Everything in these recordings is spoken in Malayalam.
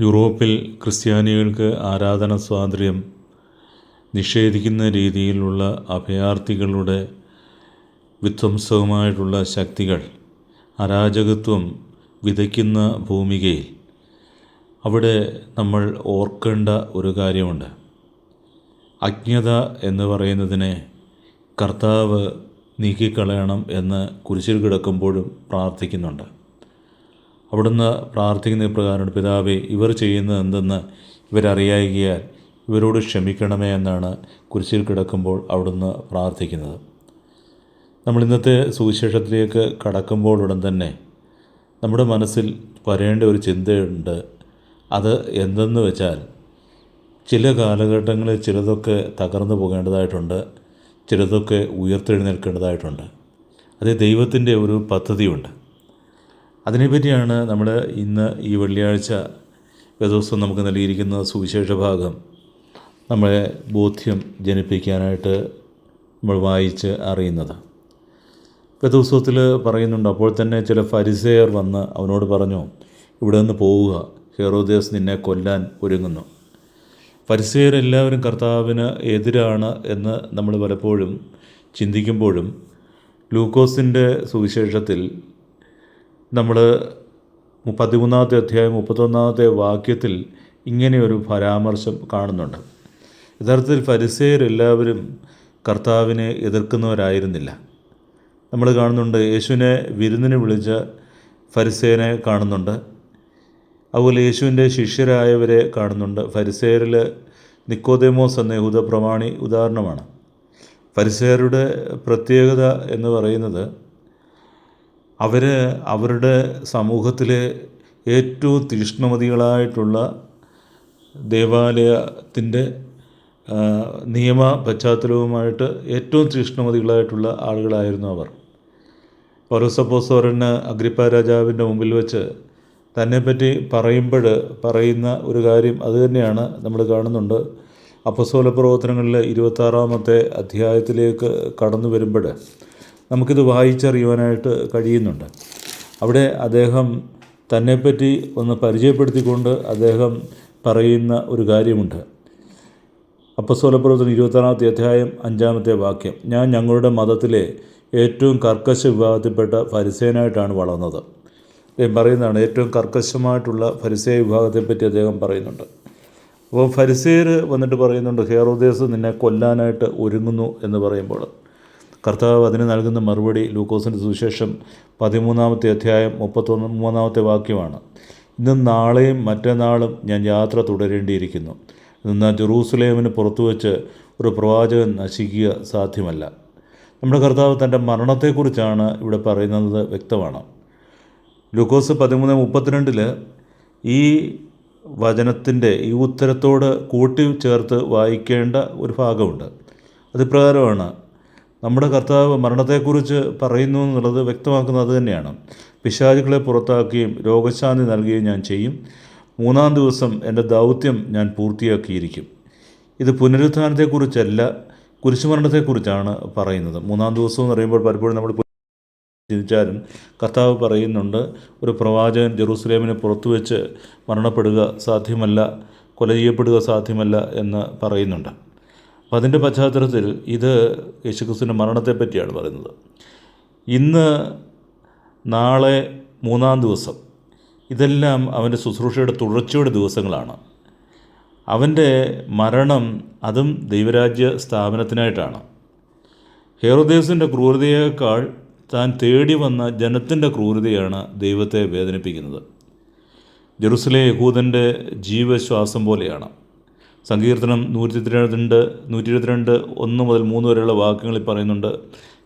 യൂറോപ്പിൽ ക്രിസ്ത്യാനികൾക്ക് ആരാധന സ്വാതന്ത്ര്യം നിഷേധിക്കുന്ന രീതിയിലുള്ള അഭയാർത്ഥികളുടെ വിധ്വംസവുമായിട്ടുള്ള ശക്തികൾ അരാജകത്വം വിതയ്ക്കുന്ന ഭൂമികയിൽ അവിടെ നമ്മൾ ഓർക്കേണ്ട ഒരു കാര്യമുണ്ട്. അജ്ഞത എന്ന് പറയുന്നതിനെ കർത്താവ് നീക്കിക്കളയണം എന്ന് കുരിശിൽ കിടക്കുമ്പോഴും പ്രാർത്ഥിക്കുന്നുണ്ട്. അവിടുന്ന് പ്രാർത്ഥിക്കുന്ന പ്രകാരമാണ് പിതാവെ ഇവർ ചെയ്യുന്നത് എന്തെന്ന് ഇവരറിയായികയാൽ ഇവരോട് ക്ഷമിക്കണമേ എന്നാണ് കുരിശിൽ കിടക്കുമ്പോൾ അവിടുന്ന് പ്രാർത്ഥിക്കുന്നത്. നമ്മൾ ഇന്നത്തെ സുവിശേഷത്തിലേക്ക് കടക്കുമ്പോൾ ഉടൻ തന്നെ നമ്മുടെ മനസ്സിൽ വരേണ്ട ഒരു ചിന്തയുണ്ട്. അത് എന്തെന്ന് വെച്ചാൽ ചില കാലഘട്ടങ്ങളിൽ ചിലതൊക്കെ തകർന്നു പോകേണ്ടതായിട്ടുണ്ട് ചിലതൊക്കെ ഉയർത്തെഴുന്നേൽക്കേണ്ടതായിട്ടുണ്ട്. അത് ദൈവത്തിന്റെ ഒരു പദ്ധതിയുണ്ട്. അതിനെപ്പറ്റിയാണ് നമ്മൾ ഇന്ന് ഈ വെള്ളിയാഴ്ച ദിവസം നമുക്ക് നൽകിയിരിക്കുന്ന സുവിശേഷ ഭാഗം. നമ്മളെ ബോധ്യം ജനിപ്പിക്കാനായിട്ട് നമ്മൾ വായിച്ച് അറിയുന്നത്. ഗതോത്സവത്തിൽ പറയുന്നുണ്ട് അപ്പോൾ തന്നെ ചില ഫരിസേയർ വന്ന് അവനോട് പറഞ്ഞു ഇവിടെ നിന്ന് പോവുക ഹെറോദേസ് നിന്നെ കൊല്ലാൻ ഒരുങ്ങുന്നു ഫരിസേയരെല്ലാവരും കർത്താവിന് എതിരാണ് എന്ന് നമ്മൾ പലപ്പോഴും ചിന്തിക്കുമ്പോഴും ലൂക്കോസിന്റെ സുവിശേഷത്തിൽ നമ്മൾ പതിമൂന്നാമത്തെ അധ്യായം മുപ്പത്തൊന്നാമത്തെ വാക്യത്തിൽ ഇങ്ങനെയൊരു പരാമർശം കാണുന്നുണ്ട്. യഥാർത്ഥത്തിൽ ഫരിസേരെല്ലാവരും കർത്താവിനെ എതിർക്കുന്നവരായിരുന്നില്ല. നമ്മൾ കാണുന്നുണ്ട് യേശുവിനെ വിരുന്നിന് വിളിച്ച ഫരിസേനെ കാണുന്നുണ്ട്. അതുപോലെ യേശുവിന്റെ ശിഷ്യരായവരെ കാണുന്നുണ്ട്. ഫരിസേരിൽ നിക്കോദേമോസ് എന്ന യഹൂദ പ്രമാണി ഉദാഹരണമാണ്. ഫരിസേരുടെ പ്രത്യേകത എന്ന് പറയുന്നത് അവർ അവരുടെ സമൂഹത്തിലെ ഏറ്റവും തീഷ്ണമതികളായിട്ടുള്ള ദേവാലയത്തിന്റെ നിയമ പശ്ചാത്തലവുമായിട്ട് ഏറ്റവും തീഷ്ണമതികളായിട്ടുള്ള ആളുകളായിരുന്നു അവർ. പൗരസപ്പോസോറിന് അഗ്രിപ്പ രാജാവിന്റെ മുമ്പിൽ വെച്ച് തന്നെപ്പറ്റി പറയുമ്പോൾ പറയുന്ന ഒരു കാര്യം അതുതന്നെയാണ് നമ്മൾ കാണുന്നുണ്ട്. അപ്പസോല പ്രവർത്തനങ്ങളിൽ ഇരുപത്താറാമത്തെ അധ്യായത്തിലേക്ക് കടന്നു വരുമ്പോൾ നമുക്കിത് വായിച്ചറിയുവാനായിട്ട് കഴിയുന്നുണ്ട്. അവിടെ അദ്ദേഹം തന്നെപ്പറ്റി ഒന്ന് പരിചയപ്പെടുത്തിക്കൊണ്ട് അദ്ദേഹം പറയുന്ന ഒരു കാര്യമുണ്ട്. അപ്പസോലപ്രവർത്തനം ഇരുപത്താറാമത്തെ അധ്യായം അഞ്ചാമത്തെ വാക്യം. ഞാൻ ഞങ്ങളുടെ മതത്തിലെ ഏറ്റവും കർക്കശ വിഭാഗത്തിൽപ്പെട്ട ഫരിസേനായിട്ടാണ് വളർന്നത്. അദ്ദേഹം പറയുന്നതാണ് ഏറ്റവും കർക്കശമായിട്ടുള്ള ഫരിസേയ വിഭാഗത്തെപ്പറ്റി അദ്ദേഹം പറയുന്നുണ്ട്. അപ്പോൾ ഫരിസേർ വന്നിട്ട് പറയുന്നുണ്ട് ഹേറോദേസ് നിന്നെ കൊല്ലാനായിട്ട് ഒരുങ്ങുന്നു എന്ന് പറയുമ്പോൾ കർത്താവ് അതിന് നൽകുന്ന മറുപടി ലൂക്കോസിന്റെ സുവിശേഷം പതിമൂന്നാമത്തെ അധ്യായം മുപ്പത്തൊന്ന് മൂന്നാമത്തെ വാക്യമാണ്. ഇന്നും നാളെയും മറ്റന്നാളും ഞാൻ യാത്ര തുടരേണ്ടിയിരിക്കുന്നു. എന്നാൽ ജെറൂസലേമിന് പുറത്തു വച്ച് ഒരു പ്രവാചകൻ നശിക്കുക സാധ്യമല്ല. നമ്മുടെ കർത്താവ് തന്റെ മരണത്തെക്കുറിച്ചാണ് ഇവിടെ പറയുന്നത് വ്യക്തമാണ്. ലൂക്കോസ് പതിമൂന്ന് മുപ്പത്തിരണ്ടിൽ ഈ വചനത്തിന്റെ ഈ ഉത്തരത്തോട് കൂട്ടി ചേർത്ത് വായിക്കേണ്ട ഒരു ഭാഗമുണ്ട്. അത് അതിപ്രകാരമാണ് നമ്മുടെ കർത്താവ് മരണത്തെക്കുറിച്ച് പറയുന്നു എന്നുള്ളത് വ്യക്തമാക്കുന്നത് അത് തന്നെയാണ്. പിശാചുക്കളെ പുറത്താക്കുകയും രോഗശാന്തി നൽകുകയും ഞാൻ ചെയ്യും. മൂന്നാം ദിവസം എന്റെ ദൗത്യം ഞാൻ പൂർത്തിയാക്കിയിരിക്കും. ഇത് പുനരുത്ഥാനത്തെക്കുറിച്ചല്ല കുരിശുമരണത്തെക്കുറിച്ചാണ് പറയുന്നത്. മൂന്നാം ദിവസം എന്ന് പറയുമ്പോൾ പലപ്പോഴും നമ്മൾ ചിന്തിച്ചാലും കർത്താവ് പറയുന്നുണ്ട് ഒരു പ്രവാചകൻ ജെറൂസലേമിനെ പുറത്തു വെച്ച് മരണപ്പെടുക സാധ്യമല്ല കൊല ചെയ്യപ്പെടുക സാധ്യമല്ല എന്ന് പറയുന്നുണ്ട്. അപ്പം അതിന്റെ പശ്ചാത്തലത്തിൽ ഇത് യേശുക്രിസ്തുവിന്റെ മരണത്തെ പറ്റിയാണ് പറയുന്നത്. ഇന്ന് നാളെ മൂന്നാം ദിവസം. ഇതെല്ലാം അവന്റെ ശുശ്രൂഷയുടെ തുടർച്ചയുടെ ദിവസങ്ങളാണ്. അവന്റെ മരണം അതും ദൈവരാജ്യ സ്ഥാപനത്തിനായിട്ടാണ്. ഹേറുദേവസിന്റെ ക്രൂരതയേക്കാൾ താൻ തേടി വന്ന ജനത്തിന്റെ ക്രൂരതയാണ് ദൈവത്തെ വേദനിപ്പിക്കുന്നത്. ജെറുസലേ യഹൂദന്റെ ജീവശ്വാസം പോലെയാണ്. സങ്കീർത്തനം നൂറ്റി ഇരുപത്തിരണ്ട് നൂറ്റി ഇരുപത്തിരണ്ട് ഒന്ന് മുതൽ മൂന്ന് വരെയുള്ള വാക്യങ്ങളിൽ പറയുന്നുണ്ട്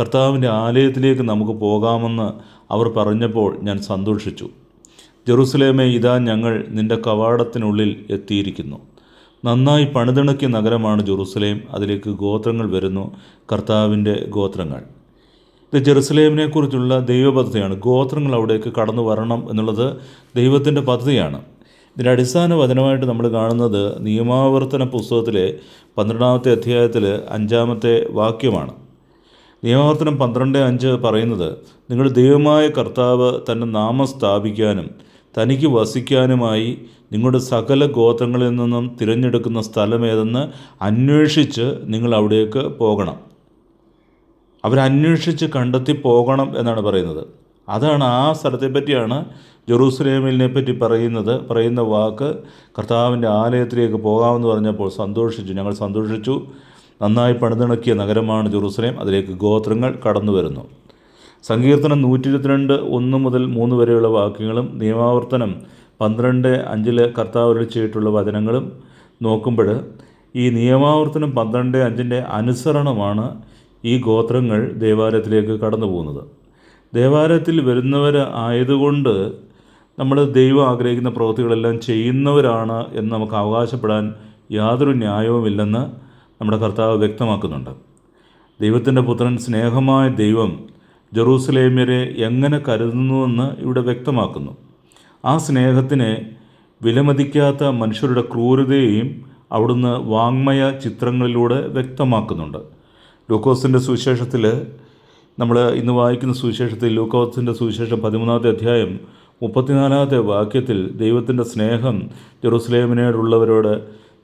കർത്താവിന്റെ ആലയത്തിലേക്ക് നമുക്ക് പോകാമെന്ന് അവർ പറഞ്ഞപ്പോൾ ഞാൻ സന്തോഷിച്ചു. ജെറുസലേമെ ഇതാ ഞങ്ങൾ നിന്റെ കവാടത്തിനുള്ളിൽ എത്തിയിരിക്കുന്നു. നന്നായി പണിതിണക്കിയ നഗരമാണ് ജെറുസലേം. അതിലേക്ക് ഗോത്രങ്ങൾ വരുന്നു. കർത്താവിന്റെ ഗോത്രങ്ങൾ. ഇത് ജെറുസലേമിനെക്കുറിച്ചുള്ള ദൈവപദ്ധതിയാണ്. ഗോത്രങ്ങൾ അവിടേക്ക് കടന്നു വരണം എന്നുള്ളത് ദൈവത്തിന്റെ പദ്ധതിയാണ്. ഇതിന്റെ അടിസ്ഥാന വചനമായിട്ട് നമ്മൾ കാണുന്നത് നിയമാവർത്തന പുസ്തകത്തിലെ പന്ത്രണ്ടാമത്തെ അധ്യായത്തിൽ അഞ്ചാമത്തെ വാക്യമാണ്. നിയമാവർത്തനം പന്ത്രണ്ട് അഞ്ച് പറയുന്നത് നിങ്ങൾ ദൈവമായ കർത്താവ് തന്റെ നാമം സ്ഥാപിക്കാനും തനിക്ക് വസിക്കാനുമായി നിങ്ങളുടെ സകല ഗോത്രങ്ങളിൽ നിന്നും തിരഞ്ഞെടുക്കുന്ന സ്ഥലമേതെന്ന് അന്വേഷിച്ച് നിങ്ങൾ അവിടേക്ക് പോകണം. അവരന്വേഷിച്ച് കണ്ടെത്തി പോകണം എന്നാണ് പറയുന്നത്. അതാണ് ആ സ്ഥലത്തെ പറ്റിയാണ് ജെറൂസലേമിനെ പറ്റി പറയുന്നത്. പറയുന്ന വാക്ക് കർത്താവിന്റെ ആലയത്തിലേക്ക് പോകാമെന്ന് പറഞ്ഞപ്പോൾ സന്തോഷിച്ചു. ഞങ്ങൾ സന്തോഷിച്ചു. നന്നായി പണിതിണക്കിയ നഗരമാണ് ജെറൂസലേം. അതിലേക്ക് ഗോത്രങ്ങൾ കടന്നു വരുന്നു. സങ്കീർത്തനം നൂറ്റി ഇരുപത്തിരണ്ട് ഒന്ന് മുതൽ മൂന്ന് വരെയുള്ള വാക്യങ്ങളും നിയമാവർത്തനം പന്ത്രണ്ട് അഞ്ചിൽ കർത്താവ് ചെയ്തിട്ടുള്ള വചനങ്ങളും നോക്കുമ്പോൾ ഈ നിയമാവർത്തനം പന്ത്രണ്ട് അഞ്ചിന്റെ അനുസരണമാണ് ഈ ഗോത്രങ്ങൾ ദേവാലയത്തിലേക്ക് കടന്നു പോകുന്നത് ദേവാലയത്തിൽ വരുന്നവർ ആയതുകൊണ്ട് നമ്മൾ ദൈവം ആഗ്രഹിക്കുന്ന പ്രവൃത്തികളെല്ലാം ചെയ്യുന്നവരാണ് എന്ന് നമുക്ക് അവകാശപ്പെടാൻ യാതൊരു ന്യായവുമില്ലെന്ന് നമ്മുടെ കർത്താവ് വ്യക്തമാക്കുന്നുണ്ട്. ദൈവത്തിന്റെ പുത്രൻ സ്നേഹമായ ദൈവം ജെറൂസലേമ്യരെ എങ്ങനെ കരുതുന്നുവെന്ന് ഇവിടെ വ്യക്തമാക്കുന്നു. ആ സ്നേഹത്തിനെ വിലമതിക്കാത്ത മനുഷ്യരുടെ ക്രൂരതയെയും അവിടുന്ന് വാങ്മയ ചിത്രങ്ങളിലൂടെ വ്യക്തമാക്കുന്നുണ്ട്. ലൂക്കോസിന്റെ സുവിശേഷത്തിൽ നമ്മൾ ഇന്ന് വായിക്കുന്ന സുവിശേഷത്തിൽ ലൂക്കോസിന്റെ സുവിശേഷം പതിമൂന്നാമത്തെ അധ്യായം മുപ്പത്തിനാലാമത്തെ വാക്യത്തിൽ ദൈവത്തിന്റെ സ്നേഹം ജെറുസലേമിനോടുള്ളവരോട്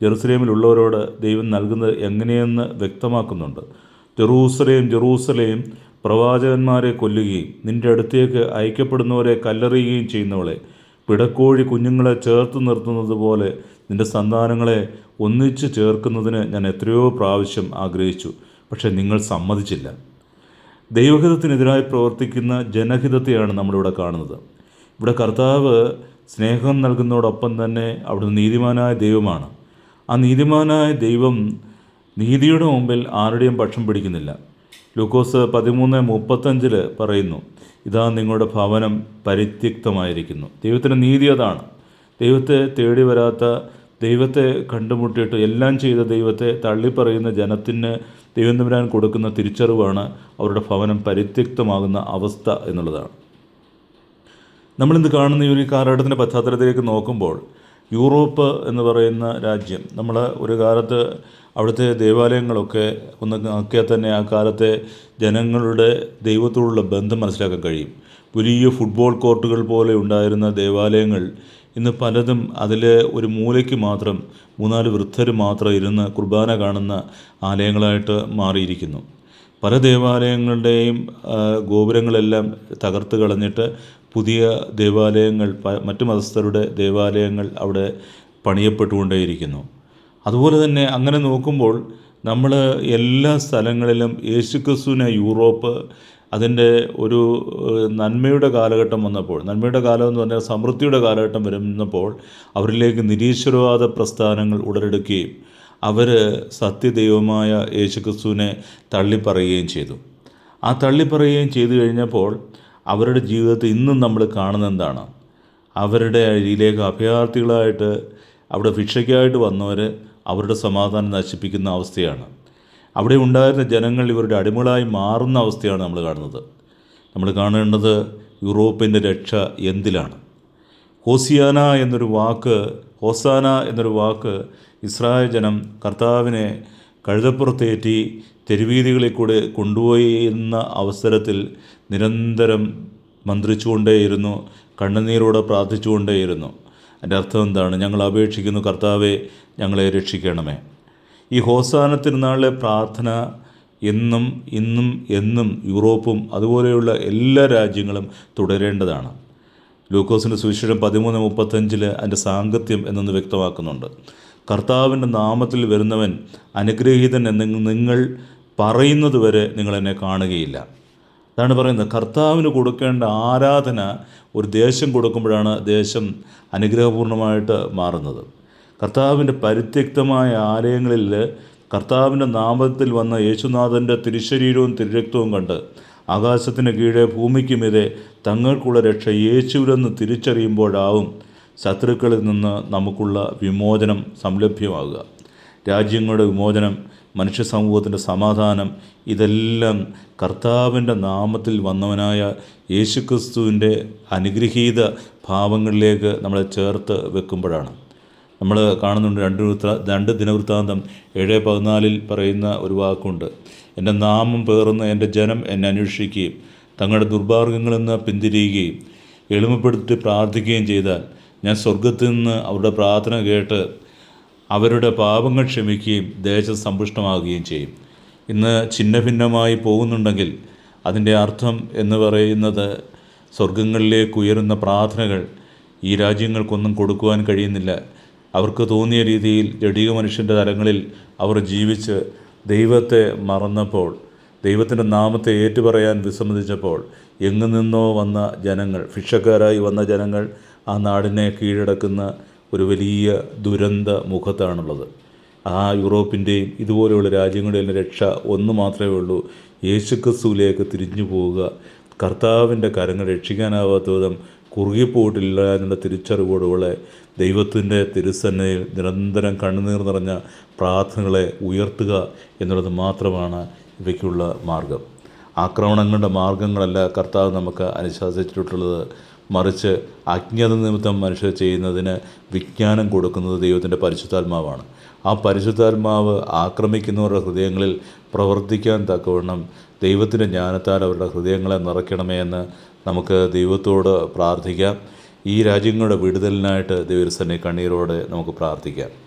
ജെറുസലേമിലുള്ളവരോട് ദൈവം നൽകുന്നത് എങ്ങനെയെന്ന് വ്യക്തമാക്കുന്നുണ്ട്. ജെറൂസലേം ജെറൂസലേം പ്രവാചകന്മാരെ കൊല്ലുകയും നിന്റെ അടുത്തേക്ക് അയക്കപ്പെടുന്നവരെ കല്ലെറിയുകയും ചെയ്യുന്നവളെ പിടക്കോഴി കുഞ്ഞുങ്ങളെ ചേർത്ത് നിർത്തുന്നത് പോലെ നിന്റെ സന്താനങ്ങളെ ഒന്നിച്ച് ചേർക്കുന്നതിന് ഞാൻ എത്രയോ പ്രാവശ്യം ആഗ്രഹിച്ചു പക്ഷേ നിങ്ങൾ സമ്മതിച്ചില്ല. ദൈവഹിതത്തിനെതിരായി പ്രവർത്തിക്കുന്ന ജനഹിതത്തെയാണ് നമ്മളിവിടെ കാണുന്നത്. ഇവിടെ കർത്താവ് സ്നേഹം നൽകുന്നതോടൊപ്പം തന്നെ അവിടുന്ന് നീതിമാനായ ദൈവമാണ്. ആ നീതിമാനായ ദൈവം നീതിയുടെ മുമ്പിൽ ആരുടെയും പക്ഷം പിടിക്കുന്നില്ല. ലൂക്കോസ് പതിമൂന്ന് മുപ്പത്തഞ്ചിൽ പറയുന്നു ഇതാ നിങ്ങളുടെ ഭവനം പരിത്യക്തമായിരിക്കുന്നു. ദൈവത്തിന്റെ നീതി അതാണ്. ദൈവത്തെ തേടി വരാത്ത ദൈവത്തെ കണ്ടുമുട്ടിയിട്ട് എല്ലാം ചെയ്ത ദൈവത്തെ തള്ളിപ്പറയുന്ന ജനത്തിന് ദൈവം കൊടുക്കുന്ന തിരിച്ചറിവാണ് അവരുടെ ഭവനം പരിത്യക്തമാകുന്ന അവസ്ഥ എന്നുള്ളതാണ്. നമ്മളിന്ന് കാണുന്ന ഈ ഒരു കാലഘട്ടത്തിന്റെ പശ്ചാത്തലത്തിലേക്ക് നോക്കുമ്പോൾ യൂറോപ്പ് എന്ന് പറയുന്ന രാജ്യം നമ്മൾ ഒരു കാലത്ത് അവിടുത്തെ ദേവാലയങ്ങളൊക്കെ ഒന്ന് നോക്കിയാൽ തന്നെ ആ കാലത്തെ ജനങ്ങളുടെ ദൈവത്തോടുള്ള ബന്ധം മനസ്സിലാക്കാൻ കഴിയും. വലിയ ഫുട്ബോൾ കോർട്ടുകൾ പോലെ ഉണ്ടായിരുന്ന ദേവാലയങ്ങൾ ഇന്ന് പലതും അതിലെ ഒരു മൂലയ്ക്ക് മാത്രം മൂന്നാൽ വൃദ്ധർ മാത്രം ഇരുന്ന് കുർബാന കാണുന്ന ആലയങ്ങളായിട്ട് മാറിയിരിക്കുന്നു. പല ദേവാലയങ്ങളുടെയും ഗോപുരങ്ങളെല്ലാം തകർത്ത് കളഞ്ഞിട്ട് പുതിയ ദേവാലയങ്ങൾ മറ്റു മതസ്ഥരുടെ ദേവാലയങ്ങൾ അവിടെ പണിയപ്പെട്ടുകൊണ്ടേയിരിക്കുന്നു. അതുപോലെ തന്നെ അങ്ങനെ നോക്കുമ്പോൾ നമ്മൾ എല്ലാ സ്ഥലങ്ങളിലും യേശുക്രിസ്തുവിനെ യൂറോപ്പ് അതിന്റെ ഒരു നന്മയുടെ കാലഘട്ടം വന്നപ്പോൾ നന്മയുടെ കാലം എന്ന് പറഞ്ഞാൽ സമൃദ്ധിയുടെ കാലഘട്ടം വരുന്നപ്പോൾ അവരിലേക്ക് നിരീശ്വരവാദ പ്രസ്ഥാനങ്ങൾ ഉടലെടുക്കുകയും അവർ സത്യദൈവമായ യേശുക്രിസ്തുവിനെ തള്ളിപ്പറയുകയും ചെയ്തു. ആ തള്ളിപ്പറയുകയും ചെയ്തു കഴിഞ്ഞപ്പോൾ അവരുടെ ജീവിതത്തിൽ ഇന്നും നമ്മൾ കാണുന്ന എന്താണ്? അവരുടെ അഴിയിലേക്ക് അഭയാർത്ഥികളായിട്ട് അവിടെ ഭിക്ഷയ്ക്കായിട്ട് വന്നവർ അവരുടെ സമാധാനം നശിപ്പിക്കുന്ന അവസ്ഥയാണ്. അവിടെ ഉണ്ടായിരുന്ന ജനങ്ങൾ ഇവരുടെ അടിമകളായി മാറുന്ന അവസ്ഥയാണ് നമ്മൾ കാണുന്നത്. നമ്മൾ കാണേണ്ടത് യൂറോപ്പിന്റെ രക്ഷ എന്തിലാണ്? ഹോസിയാന എന്നൊരു വാക്ക് ഹോസാന എന്നൊരു വാക്ക് ഇസ്രായേൽ ജനം കർത്താവിനെ കഴുതപ്പുറത്തേറ്റി തെരുവീതികളിൽ കൂടെ കൊണ്ടുപോയി എന്ന അവസരത്തിൽ നിരന്തരം മന്ത്രിച്ചുകൊണ്ടേയിരുന്നു കണ്ണുനീരോടെ പ്രാർത്ഥിച്ചുകൊണ്ടേയിരുന്നു. അതിന്റെ അർത്ഥം എന്താണ്? ഞങ്ങൾ അപേക്ഷിക്കുന്നു കർത്താവെ ഞങ്ങളെ രക്ഷിക്കണമേ. ഈ ഹോസാന തിരുനാളിലെ പ്രാർത്ഥന എന്നും ഇന്നും എന്നും യൂറോപ്പും അതുപോലെയുള്ള എല്ലാ രാജ്യങ്ങളും തുടരേണ്ടതാണ്. ലൂക്കോസിന്റെ സുവിശേഷം പതിമൂന്ന് മുപ്പത്തഞ്ചിൽ അതിന്റെ സാങ്കത്യം എന്നൊന്ന് വ്യക്തമാക്കുന്നുണ്ട്. കർത്താവിന്റെ നാമത്തിൽ വരുന്നവൻ അനുഗ്രഹീതൻ എന്ന് നിങ്ങൾ പറയുന്നത് വരെ നിങ്ങളെന്നെ കാണുകയില്ല. അതാണ് പറയുന്നത്. കർത്താവിന് കൊടുക്കേണ്ട ആരാധന ഒരു ദേശം കൊടുക്കുമ്പോഴാണ് ദേശം അനുഗ്രഹപൂർണമായിട്ട് മാറുന്നത്. കർത്താവിന്റെ പരിത്യക്തമായ ആലയങ്ങളിൽ കർത്താവിന്റെ നാമത്തിൽ വന്ന യേശുനാഥന്റെ തിരുശരീരവും തിരുരക്തവും കണ്ട് ആകാശത്തിന് കീഴേ ഭൂമിക്ക് മീതെ തങ്ങൾക്കുള്ള രക്ഷ യേശുവിലെന്ന് തിരിച്ചറിയുമ്പോഴാവും ശത്രുക്കളിൽ നിന്ന് നമുക്കുള്ള വിമോചനം സംലഭ്യമാകുക. രാജ്യങ്ങളുടെ വിമോചനം മനുഷ്യ സമൂഹത്തിന്റെ സമാധാനം ഇതെല്ലാം കർത്താവിന്റെ നാമത്തിൽ വന്നവനായ യേശുക്രിസ്തുവിന്റെ അനുഗ്രഹീത ഭാവങ്ങളിലേക്ക് നമ്മളെ ചേർത്ത് വെക്കുമ്പോഴാണ്. നമ്മൾ കാണുന്നുണ്ട് രണ്ട് രണ്ട് ദിനവൃത്താന്തം. ഏഴ് പതിനാലിൽ പറയുന്ന ഒരു വാക്കുണ്ട്. എന്റെ നാമം പേറുന്ന എന്റെ ജനം എന്നെ അന്വേഷിക്കുകയും തങ്ങളുടെ ദുർഭാഗ്യങ്ങളിൽ നിന്ന് പിന്തിരിയുകയും എളിമപ്പെടുത്തി പ്രാർത്ഥിക്കുകയും ചെയ്താൽ ഞാൻ സ്വർഗത്തിൽ നിന്ന് അവരുടെ പ്രാർത്ഥന കേട്ട് അവരുടെ പാപങ്ങൾ ക്ഷമിക്കുകയും ദേശം സമ്പുഷ്ടമാകുകയും ചെയ്യും. ഇന്ന് ഛിന്ന ഭിന്നമായി പോകുന്നുണ്ടെങ്കിൽ അതിന്റെ അർത്ഥം എന്ന് പറയുന്നത് സ്വർഗങ്ങളിലേക്ക് ഉയരുന്ന പ്രാർത്ഥനകൾ ഈ രാജ്യങ്ങൾക്കൊന്നും കൊടുക്കുവാൻ കഴിയുന്നില്ല. അവർക്ക് തോന്നിയ രീതിയിൽ ജഡിക മനുഷ്യന്റെ തലങ്ങളിൽ അവർ ജീവിച്ച് ദൈവത്തെ മറന്നപ്പോൾ ദൈവത്തിന്റെ നാമത്തെ ഏറ്റുപറയാൻ വിസമ്മതിച്ചപ്പോൾ എങ്ങു നിന്നോ വന്ന ജനങ്ങൾ ഭിക്ഷക്കാരായി വന്ന ജനങ്ങൾ ആ നാടിനെ കീഴടക്കുന്ന ഒരു വലിയ ദുരന്ത മുഖത്താണുള്ളത്. ആ യൂറോപ്പിന്റെയും ഇതുപോലെയുള്ള രാജ്യങ്ങളുടെയും രക്ഷ ഒന്ന് മാത്രമേ ഉള്ളൂ. യേശുക്രിസ്തുവിലേക്ക് തിരിഞ്ഞു പോവുക കർത്താവിന്റെ കരങ്ങൾ രക്ഷിക്കാനാവാത്ത വിധം കുറുകിപ്പോയിട്ടില്ല എന്നുള്ള തിരിച്ചറിവോടുകൂടെ ദൈവത്തിന്റെ തിരുസന്നയിൽ നിരന്തരം കണ്ണുനീർ നിറഞ്ഞ പ്രാർത്ഥനകളെ ഉയർത്തുക എന്നുള്ളത് മാത്രമാണ് ഇവയ്ക്കുള്ള മാർഗം. ആക്രമണങ്ങളുടെ മാർഗങ്ങളല്ല കർത്താവ് നമുക്ക് അനുശാസിച്ചിട്ടുള്ളത്. മറിച്ച് അജ്ഞത നിമിത്തം മനുഷ്യർ ചെയ്യുന്നതിന് വിജ്ഞാനം കൊടുക്കുന്നത് ദൈവത്തിന്റെ പരിശുദ്ധാത്മാവാണ്. ആ പരിശുദ്ധാത്മാവ് ആക്രമിക്കുന്നവരുടെ ഹൃദയങ്ങളിൽ പ്രവർത്തിക്കാൻ തക്കവണ്ണം ദൈവത്തിന്റെ ജ്ഞാനത്താൽ അവരുടെ ഹൃദയങ്ങളെ നിറയ്ക്കണമേ എന്ന് നമുക്ക് ദൈവത്തോട് പ്രാർത്ഥിക്കാം. ഈ രാജ്യങ്ങളുടെ വിടുതലിനായിട്ട് ദൈവസന്നെ കണ്ണീരോടെ നമുക്ക് പ്രാർത്ഥിക്കാം.